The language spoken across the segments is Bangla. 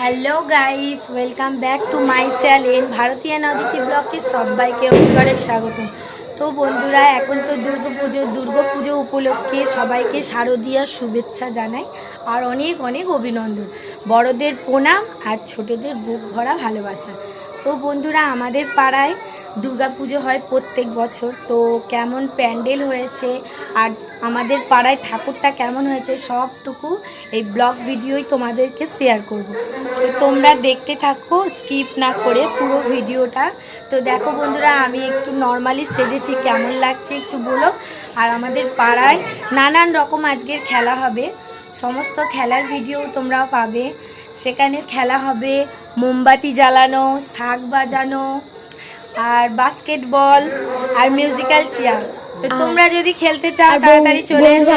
Hello guys welcome back to my channel ভারতীয় নদীতি ব্লকে সবাইকে অনেক স্বাগত। তো বন্ধুরা, এখন তো দুর্গাপুজো দুর্গাপুজো উপলক্ষে সবাইকে শারদীয়ার শুভেচ্ছা জানাই আর অনেক অনেক অভিনন্দন। বড়দের প্রণাম আর ছোটদের বুক ভরা ভালোবাসা। তো বন্ধুরা, আমাদের পাড়ায় দুর্গাপুজো হয় প্রত্যেক বছর। তো কেমন প্যান্ডেল হয়েছে আর আমাদের পাড়ায় ঠাকুরটা কেমন হয়েছে সবটুকু এই ব্লগ ভিডিওই তোমাদেরকে শেয়ার করব। তো তোমরা দেখতে থাকো স্কিপ না করে পুরো ভিডিওটা। তো দেখো বন্ধুরা, আমি একটু নর্মালি সেজেছি, কেমন লাগছে একটু বলো। আর আমাদের পাড়ায় নানান রকম আজকের খেলা হবে। সমস্ত খেলার ভিডিও তোমরাও পাবে। সেখানে খেলা হবে মোমবাতি জ্বালানো, শাক বাজানো আর বাস্কেটবল আর মিউজিক্যাল চেয়ার তো তোমরা যদি খেলতে চাও তাড়াতাড়ি চলে এসো।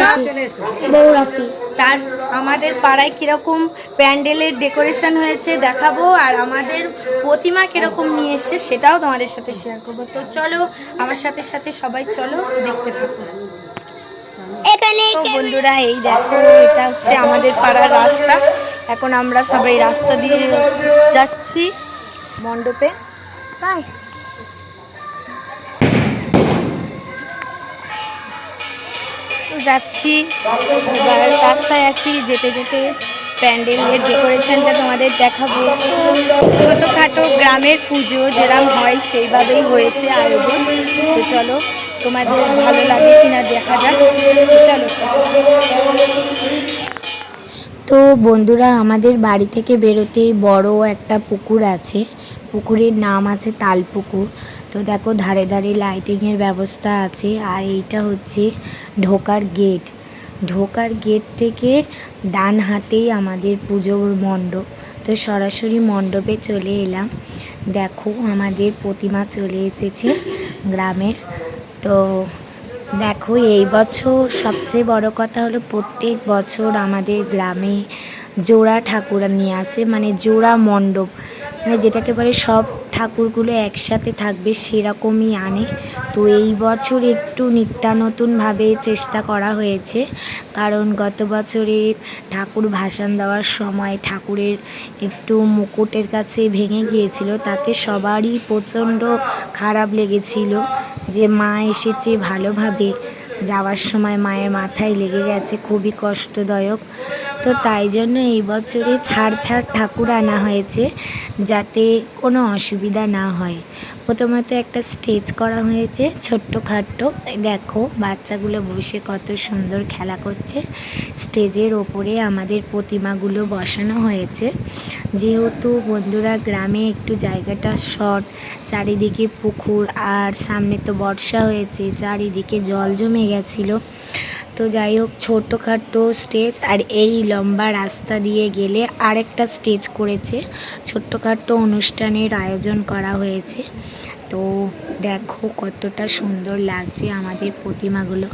তার আমাদের পাড়ায় কীরকম প্যান্ডেলের ডেকোরেশন হয়েছে দেখাবো আর আমাদের প্রতিমা কীরকম নিয়ে এসছে সেটাও তোমাদের সাথে শেয়ার করব। তো চলো আমার সাথে সাথে সবাই চলো দেখতে থাকো। এখানে তো বন্ধুরা এই দেখো এটা হচ্ছে আমাদের পাড়ার রাস্তা। এখন আমরা সবাই রাস্তা দিয়ে যাচ্ছি মণ্ডপে। তাই তো যাচ্ছি। রাস্তায় আছি, যেতে যেতে প্যান্ডেলের ডেকোরেশনটা তোমাদের দেখাবো। ছোটোখাটো গ্রামের পুজো যেরকম হয়, সেইভাবেই হয়েছে আয়োজন। তো চলো, তোমাদের ভালো লাগে কিনা দেখা যাক। চলো। তো বন্ধুরা, আমাদের বাড়ি থেকে বেরোতে বড় একটা পুকুর আছে। পুকুরের নাম আছে তালপুকুর। তো দেখো ধারে ধারে লাইটিংয়ের ব্যবস্থা আছে, আর এইটা হচ্ছে ঢোকার গেট ঢোকার গেট থেকে ডান হাতেই আমাদের পুজোর মণ্ডপ। তো সরাসরি মণ্ডপে চলে এলাম। দেখো আমাদের প্রতিমা চলে এসেছে গ্রামের। তো দেখো এই বছর সবচেয়ে বড় কথা হলো প্রত্যেক বছর আমাদের গ্রামে জোড়া ঠাকুর নিয়ে আসে মানে জোড়া মণ্ডপ। মানে যেটাকে বলে সব ঠাকুরগুলো একসাথে থাকবে, সেরকমই আনে। তো এই বছর একটু নিত্যানতুনভাবে চেষ্টা করা হয়েছে। কারণ গত বছরে ঠাকুর ভাসান দেওয়ার সময় ঠাকুরের একটু মুকুটের কাছে ভেঙে গিয়েছিল, তাতে সবারই প্রচণ্ড খারাপ লেগেছিল যে মা এসেছে ভালোভাবে। যাওয়ার সময় মায়ের মাথায় লেগে গেছে, খুবই কষ্টদায়ক। তো তাই জন্য এই বছরে ছাড় ছাড় ঠাকুর আনা হয়েছে যাতে কোনো অসুবিধা না হয়। প্রথমত একটা স্টেজ করা হয়েছে ছোট্ট খাট্ট। দেখো বাচ্চাগুলো বসে কত সুন্দর খেলা করছে। স্টেজের ওপরে আমাদের প্রতিমাগুলো বসানো হয়েছে। যেহেতু বন্ধুরা গ্রামে একটু জায়গাটা শর্ট, চারিদিকে পুকুর আর সামনে তো বর্ষা হয়েছে, চারিদিকে জল জমে গেছিল। তো যাই হোক, ছোটোখাটো স্টেজ আর এই লম্বা রাস্তা দিয়ে গেলে আরেকটা স্টেজ করেছে। ছোট্টখাট্টো অনুষ্ঠানের আয়োজন করা হয়েছে। তো দেখো কতটা সুন্দর লাগছে আমাদের প্রতিমাগুলো।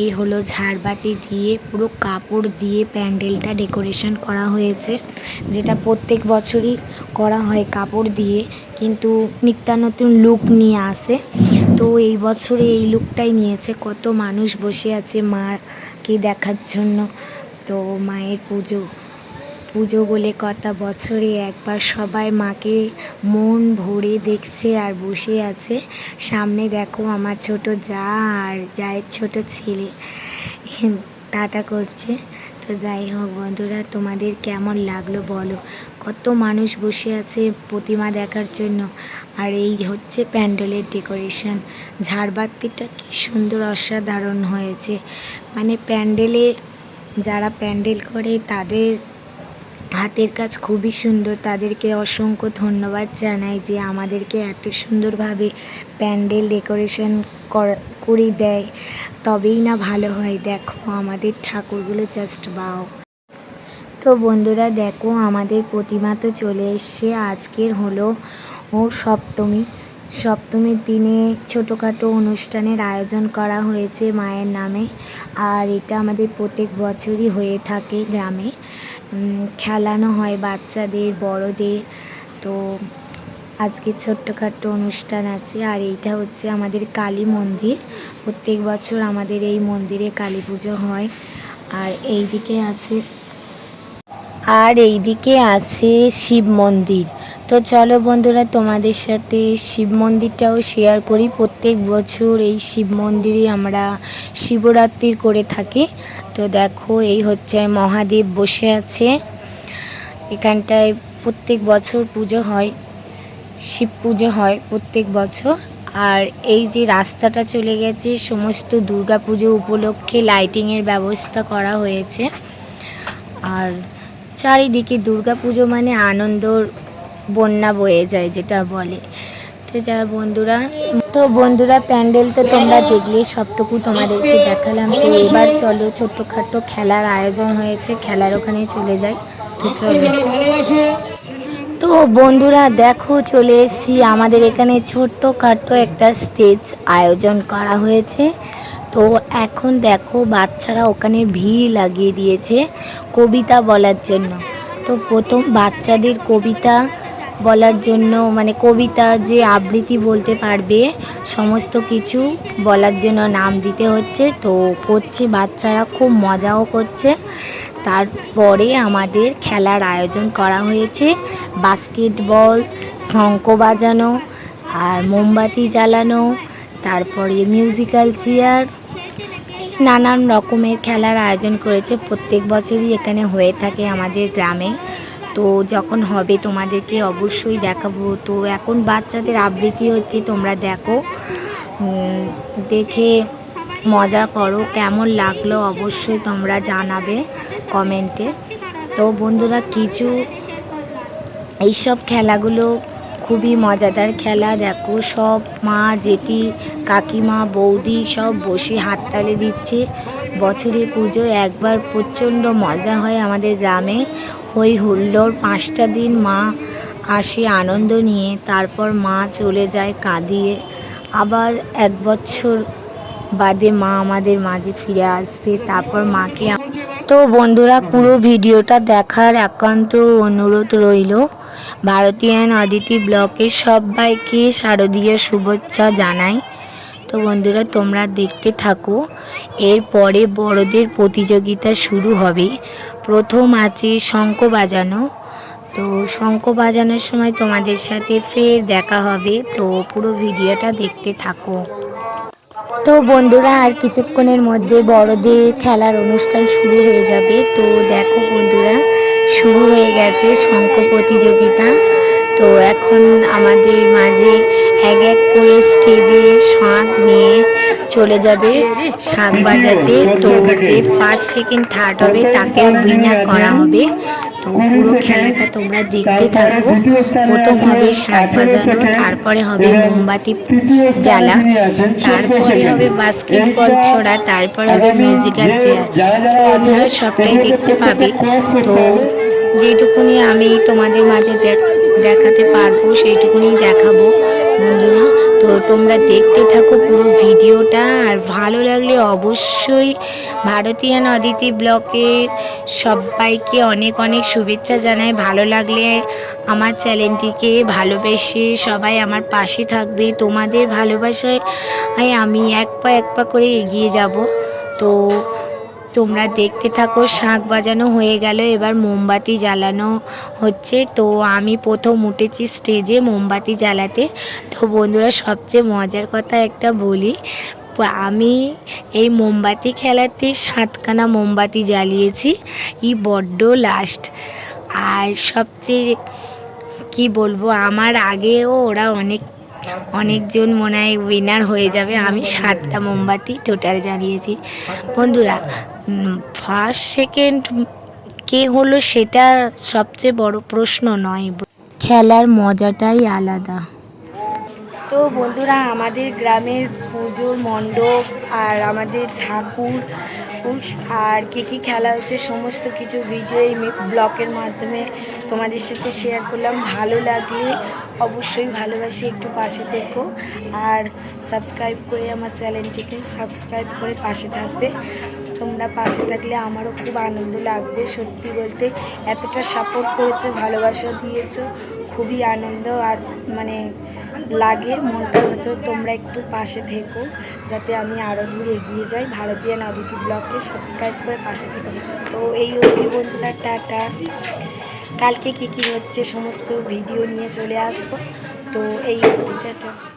এই হলো ঝাড়বাতি দিয়ে পুরো কাপড় দিয়ে প্যান্ডেলটা ডেকোরেশন করা হয়েছে। যেটা প্রত্যেক বছরই করা হয় কাপড় দিয়ে, কিন্তু নিত্যানতুন লুক নিয়ে আসে। তো এই বছরে এই লুকটাই নিয়েছে। কত মানুষ বসে আছে মাকে দেখার জন্য। তো মায়ের পুজো পুজো বলে কথা। বছরে একবার সবাই মাকে মন ভরে দেখছে আর বসে আছে। সামনে দেখো আমার ছোট যা আর জায়ের ছোট ছেলে। টাটা করছে। তো যাই হোক বন্ধুরা, তোমাদের কেমন লাগল বলো? কত মানুষ বসে আছে প্রতিমা দেখার জন্য। আর এই হচ্ছে প্যান্ডেলের ডেকোরেশন। ঝাড়বাতিটা কি সুন্দর অসাধারণ হয়েছে। মানে প্যান্ডেলে যারা প্যান্ডেল করে তাদের হাতের কাজ খুবই সুন্দর। তাদেরকে অসংখ্য ধন্যবাদ জানাই যে আমাদেরকে এত সুন্দরভাবে প্যান্ডেল ডেকোরেশন করে দেয়, তবেই না ভালো হয়। দেখো, আমাদের ঠাকুরগুলো জাস্ট বাও। তো বন্ধুরা, দেখো, আমাদের প্রতিমা তো চলে এসছে। আজকের হলো ও সপ্তমী। সপ্তমীর দিনে ছোটোখাটো অনুষ্ঠানের আয়োজন করা হয়েছে মায়ের নামে। আর এটা আমাদের প্রত্যেক বছরই হয়ে থাকে গ্রামে। খেলানো হয় বাচ্চাদের, বড়দের। তো আজকে ছোট্টখাট্টো অনুষ্ঠান আছে, আর এইটা হচ্ছে আমাদের কালী মন্দির। প্রত্যেক বছর আমাদের এই মন্দিরে কালী পুজো হয়। আর এই দিকে আছে, আর এইদিকে আছে শিব মন্দির। তো চলো বন্ধুরা, তোমাদের সাথে শিব মন্দিরটাও শেয়ার করি। প্রত্যেক বছর এই শিব মন্দিরে আমরা শিবরাত্রির করে থাকি। তো দেখো, এই হচ্ছে মহাদেব বসে আছে। এখানটায় প্রত্যেক বছর পুজো হয়। শিব পুজো হয় প্রত্যেক বছর। আর এই যে রাস্তাটা চলে গেছে, সমস্ত দুর্গা পুজো উপলক্ষে লাইটিংয়ের ব্যবস্থা করা হয়েছে। আর চারিদিকে দুর্গা পুজো মানে আনন্দর বন্যা বয়ে যায় যেটা বলে। তো যা বন্ধুরা, তো বন্ধুরা, প্যান্ডেল তো তোমরা দেখলে, সবটুকু তোমাদেরকে দেখালাম। তো এবার চলো ছোট্টখাটো খেলার আয়োজন হয়েছে, খেলার ওখানে চলে যাই। তো চলো। তো বন্ধুরা দেখো চলে এসেছি। আমাদের এখানে ছোট্ট ছোট্টখাটো একটা স্টেজ আয়োজন করা হয়েছে। তো এখন দেখো বাচ্চারা ওখানে ভিড় লাগিয়ে দিয়েছে কবিতা বলার জন্য। তো প্রথম বাচ্চাদের কবিতা বলার জন্য মানে কবিতা যে আবৃত্তি বলতে পারবে, সমস্ত কিছু বলার জন্য নাম দিতে হচ্ছে। তো করছে বাচ্চারা, খুব মজাও করছে। তারপরে আমাদের খেলার আয়োজন করা হয়েছে। বাস্কেটবল, শঙ্খ বাজানো, আর মোমবাতি জ্বালানো, তারপরে মিউজিক্যাল চেয়ার, নানান রকমের খেলার আয়োজন করেছে। প্রত্যেক বছরই এখানে হয়ে থাকে আমাদের গ্রামে। তো যখন হবে তোমাদেরকে অবশ্যই দেখাবো। তো এখন বাচ্চাদের আবৃত্তি হচ্ছে, তোমরা দেখো। দেখে মজা করো, কেমন লাগল অবশ্যই তোমরা জানাবে কমেন্টে। তো বন্ধুরা, কিছু এইসব খেলাগুলো খুবই মজাদার খেলা। দেখো, সব মা, জেঠি, কাকিমা, বৌদি সব বসে হাততালি দিচ্ছে। বছরে পুজো একবার প্রচণ্ড মজা হয় আমাদের গ্রামে। হই হুল্লোড় পাঁচটা দিন মা আসে আনন্দ নিয়ে, তারপর মা চলে যায় কাঁদিয়ে। আবার এক বছর বাদে মা আমাদের মাঝে ফিরে আসবে, তারপর মাকে তো বন্ধুরা, পুরো ভিডিওটা দেখার একান্ত অনুরোধ রইল। ভারতীয়ান অদিতি ব্লকের সবাইকে শারদীয় শুভেচ্ছা জানাই। তো বন্ধুরা, তোমরা দেখতে থাকো, এরপরে বড়দের প্রতিযোগিতা শুরু হবে। প্রথম আছে শঙ্খ বাজানো। তো শঙ্খ বাজানোর সময় তোমাদের সাথে ফের দেখা হবে। তো পুরো ভিডিওটা দেখতে থাকো। তো বন্ধুরা, আর কিছুক্ষণের মধ্যে বড়দের খেলার অনুষ্ঠান শুরু হয়ে যাবে। তো দেখো বন্ধুরা, শুরু হয়ে গেছে শঙ্খ প্রতিযোগিতা। তো এখন আমাদের মাঝে এক এক করে স্টেজে শাঁখ নিয়ে চলে যাবে শাঁখ বাজাতে। তো যে ফার্স্ট সেকেন্ড থার্ড হবে তাকে উইনার করা হবে। তো পুরো খেলাটা তোমরা দেখতে থাকো। প্রথম হবে শাঁখ বাজানো তারপরে হবে মোমবাতি জ্বালা। তারপরে হবে বাস্কেটবল ছোড়া তারপরে হবে মিউজিক্যাল চেয়ার তোমরা সবটাই দেখতে পাবে। তো যেটুকুনি আমি তোমাদের মাঝে দেখ- দেখাতে পারব সেইটুকুনি দেখাবো। বন্ধুরা, তো তোমরা দেখতে থাকো পুরো ভিডিওটা, আর ভালো লাগলে অবশ্যই ভারতীয়ান অদিতি ব্লকের সবাইকে অনেক অনেক শুভেচ্ছা জানাই। ভালো লাগলে আমার চ্যানেলটিকে ভালোবেসে সবাই আমার পাশে থাকবে। তোমাদের ভালোবাসায় আমি এক পা এক পা করে এগিয়ে যাব। তো তোমরা দেখতে থাকো, শাঁখ বাজানো হয়ে গেল, এবার মোমবাতি জ্বালানো হচ্ছে। তো আমি প্রথম উঠেছি স্টেজে মোমবাতি জ্বালাতে। তো বন্ধুরা, সবচেয়ে মজার কথা একটা বলি, আমি এই মোমবাতি খেলাতে সাতখানা মোমবাতি জ্বালিয়েছি, ই বড্ড লাস্ট আর সবচেয়ে, কি বলব, আমার আগেও ওরা অনেক অনেকজন মনে হয় উইনার হয়ে যাবে। আমি সাতটা মোমবাতি টোটাল জ্বালিয়েছি। বন্ধুরা ফার্স্ট সেকেন্ড কে হলো সেটা সবচেয়ে বড় প্রশ্ন নয়। খেলার মজাটাই আলাদা। তো বন্ধুরা, আমাদের গ্রামের পুজোর মণ্ডপ আর আমাদের ঠাকুর আর কী কী খেলা হচ্ছে, সমস্ত কিছু ভিডিও এই ব্লগের মাধ্যমে তোমাদের সাথে শেয়ার করলাম। ভালো লাগলে অবশ্যই ভালোবাসি একটু পাশে থেকো। আর সাবস্ক্রাইব করে আমার চ্যানেলটিকে সাবস্ক্রাইব করে পাশে থাকবে। তোমরা পাশে থাকলে আমারও খুব আনন্দ লাগবে। সত্যি বলতে এতটা সাপোর্ট করেছ, ভালোবাসা দিয়েছ, খুবই আনন্দ আর মানে লাগে, মনটা হতো তোমরা একটু পাশে থেকো। যাতে আমি আরও দূর এগিয়ে যাই। ভারতীয় অদিতি ব্লগকে সাবস্ক্রাইব করে পাশে থেকে। তো এই অবধি বন্ধুরা, টাটা। কালকে কী কী হচ্ছে, সমস্ত ভিডিও নিয়ে চলে আসব। তো এই টাটা।